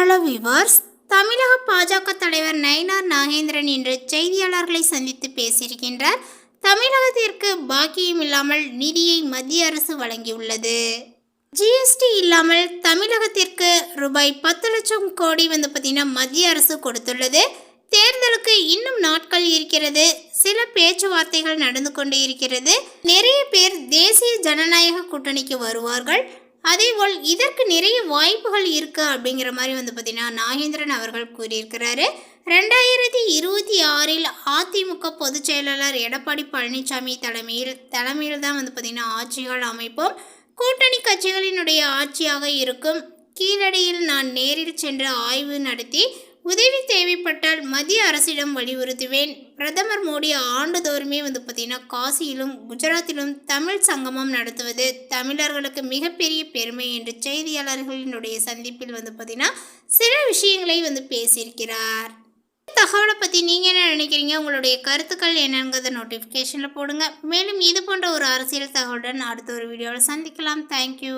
Hello viewers தமிழக பாஜக தலைவர் நயினார் நாகேந்திரன் இன்று செய்தியாளர்களை சந்தித்து பேசியிருக்கின்றார். தமிழகத்திற்கு பாக்கியம் இல்லாமல் நிதியை மத்திய அரசு வழங்கியுள்ளது. ஜிஎஸ்டி இல்லாமல் தமிழகத்திற்கு ரூபாய் பத்து லட்சம் கோடி வந்து பார்த்தீங்கன்னா மத்திய அரசு கொடுத்துள்ளது. தேர்தலுக்கு இன்னும் நாட்கள் இருக்கிறது. சில பேச்சுவார்த்தைகள் நடந்து கொண்டு இருக்கிறது. நிறைய பேர் தேசிய ஜனநாயக கூட்டணிக்கு வருவார்கள். அதேபோல் இதற்கு நிறைய வாய்ப்புகள் இருக்கு அப்படிங்கிற மாதிரி வந்து பார்த்தீங்கன்னா நாகேந்திரன் அவர்கள் கூறியிருக்கிறாரு. ரெண்டாயிரத்தி இருபத்தி ஆறில் அதிமுக பொதுச் செயலாளர் எடப்பாடி பழனிசாமி தலைமையில் தலைமையில் தான் வந்து பார்த்திங்கன்னா ஆட்சிகள் அமைப்போம். கூட்டணி கட்சிகளினுடைய ஆட்சியாக இருக்கும். கீழடியில் நான் நேரில் சென்று ஆய்வு நடத்தி உதவி தேவைப்பட்டால் மத்திய அரசிடம் வலியுறுத்துவேன். பிரதமர் மோடி ஆண்டுதோறுமே வந்து பார்த்திங்கன்னா காசியிலும் குஜராத்திலும் தமிழ் சங்கமம் நடத்துவது தமிழர்களுக்கு மிகப்பெரிய பெருமை என்று செய்தியாளர்களினுடைய சந்திப்பில் வந்து பார்த்திங்கன்னா சில விஷயங்களை வந்து பேசியிருக்கிறார். இந்த தகவலை பற்றி நீங்கள் என்ன நினைக்கிறீங்க? உங்களுடைய கருத்துக்கள் என்னங்கிறத நோட்டிஃபிகேஷனில் போடுங்க. மேலும் இது போன்ற ஒரு அரசியல் தகவலுடன் அடுத்த ஒரு வீடியோவில் சந்திக்கலாம். தேங்க்யூ